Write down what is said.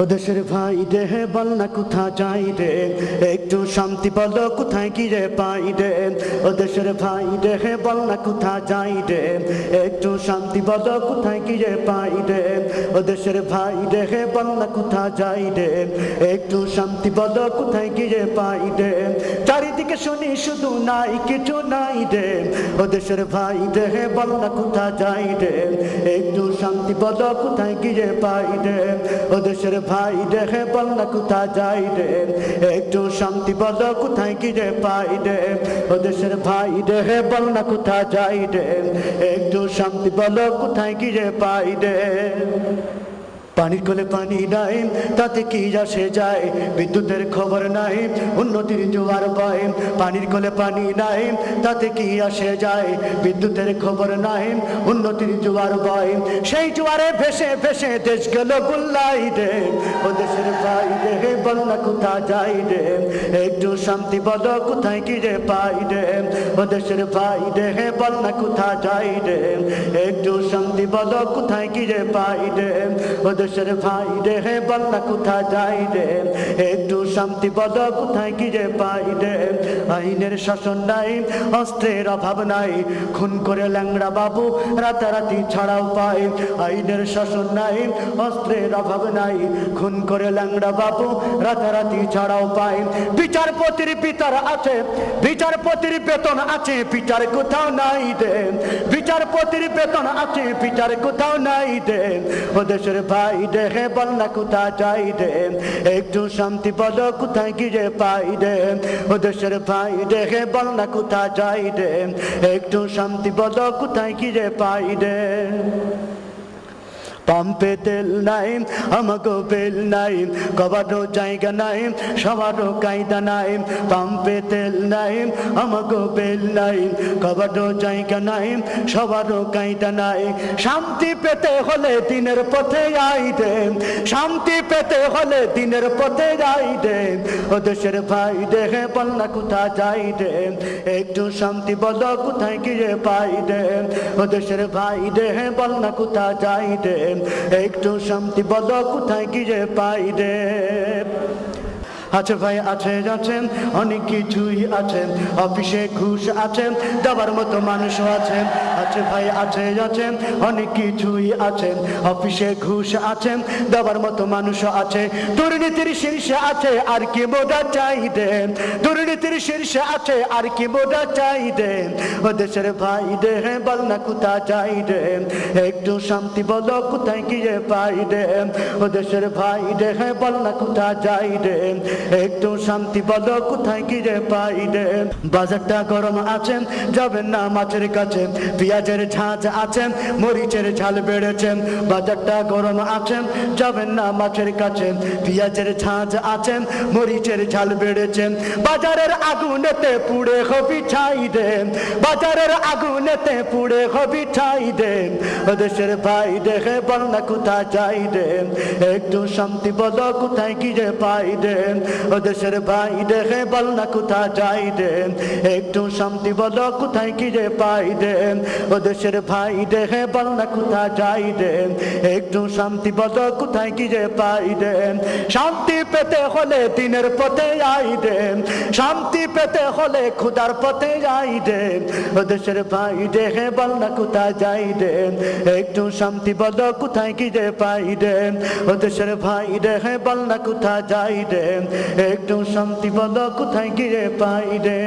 ও দেশের ভাই দেহে বল না কোথা যাই রে? একটু শান্তি বলো, কোথায় কি রে পাই রে? ও দেশের ভাই দেহে বল না কোথা যাই রে? একটু শান্তি বলো, কোথায় কি রে পাই রে? ও দেশের ভাই দেহে বল না কোথা যাই রে? একটু শান্তি বলো, কোথায় কি রে পাই রে? চারিদিকে শুনি শুধু নাই, কিছু নাই রে। ও দেশের ভাই দেহে বল না কোথা যাই রে? একটু শান্তি বলো, কোথায় কি রে পাই রে? ও দেশের ভাই রে বল না কোথা যাই রে? একটু শান্তি বলো, কোথায় কি রে পাই রে? ও দেশের ভাই রে বল না কোথা যাই রে? একটু শান্তি বলো, কোথায় কি রে পাই রে? পানির কোলে পানি নাই, তাতে কি আসে যায়? বিদ্যুতের খবর নাই, উন্নতির জোয়ার বয় পানির কোলে পানি নাই, তাতে কি আসে যায়? বিদ্যুতের খবর নাই, উন্নতির জোয়ার বয় সেই জোয়ারে ভেসে ভেসে দেশ গেল গুল্লাই রে। ও দেশের ভাই রে না কোথা যাই রে? একটু শান্তি বল, কোথায় কি রে পাই রে? ও দেশের ভাই রে না কোথা যাই রে? একটু শান্তি বল, কোথায় কি রে পাই রে? ও দেশের ভাই রে, হে বল না কোথা যাই রে? একটু শান্তি বল, কোথায় কি রে পাই রে? আইনের শাসন নাই, অস্ত্রের অভাব নাই। খুন করে ল্যাংড়া বাবু, রাতারাতি ছাড়াও পায়। আইনের শাসন নাই, অস্ত্রের অভাব নাই। খুন করে ল্যাংড়া বাবু, রাতারাতি ছাড়াও পায়। বিচারপতির পিতার আছে, বিচারপতির বেতন আছে, পিতার কোথাও নাই দে বিচারপতির বেতন আছে, পিতার কোথাও নাই দে ও দেশের ভাই দেখে বল না কোথায় যাই রে একটু শান্তি বল, কোথায় গিয়ে পাই রে ও দেশের ভাই হে বল না কোথায় যাই রে একটু শান্তি বল, কোথায় গিয়ে পাই রে পাম্পে তেল নাই আমাকে বেল নাই, কবারও জায়গা নাই, সবারও কায়দা নাই, পাম্পে তেল নাই আমাকে বেল নাই, কবারও জায়গা নাই, সবারও কায়দা নাই। শান্তি পেতে হলে দিনের পথে দে, শান্তি পেতে হলে দিনের পথে যাই দে। ও দেশের ভাই দেখে না কোথা যাই দে, একটু শান্তি বল কোথায় গিয়ে পাই দে। ও দেশের ভাই দেহে বল না কোথা যাই দে একটু শান্তি বল কোথায় গিয়ে পাই রে? আছে ভাই আছে, আছেন, অনেক কিছুই আছে অফিসে ঘুষ আছে দেওয়ার মতো মানুষও আছেন আছে ভাই আছে, আছেন, অনেক কিছুই আছেন, অফিসে ঘুষ আছেন, দেওয়ার মতো মানুষও আছে, দুর্নীতির শীর্ষে আছে, আর কি মোটা চাই দেন, দুর্নীতির শীর্ষে আছে, আর কি মোটা চাই দেন, ও দেশের ভাই দে, বল না কোথা চাই দে একটু শান্তি বলো কোথায় গিয়ে পাই দে ও দেশের ভাই দে, বল না কোথা যাই একটু শান্তি বলো, কোথায় গিয়ে পাই দে বাজারটা গরম আছে, যাবেন না মাছের কাছে। পেঁয়াজের ঝাঁঝ আছে, মরিচের ঝাল বেড়েছে। বাজারটা গরম আছে, যাবেন না মাছের কাছে। পেঁয়াজের ঝাঁঝ আছে, মরিচের ঝাল বেড়েছে। বাজারের আগুনেতে পুড়ে হবি ছাই দে বাজারের আগুনেতে পুড়ে হবি ছাই দে দেশের ভাই দেখে বল না কোথা যাই দে একটু শান্তি বলো, কোথায় গিয়ে পাই দে ও দেশের ভাই দেখে বল না কোথা যাই একটু শান্তি বলো, কোথায় গিয়ে পাই দে ও দেশের ভাই দেখে বল না কোথা যাই একটু শান্তি বলো, কোথায় গিয়ে পাই দে শান্তি পেতে হলে দিনের পথে যাই শান্তি পেতে হলে খুদার পথে যাই দে ও দেশের ভাই দেখে বল না কোথায় যাই দে একটু শান্তি বলো, কোথায় গিয়ে পাই দে ও দেশের ভাই দেখে বল না কোথায় যাই একটু শান্তি পদ কোথায় গিয়ে পাই দে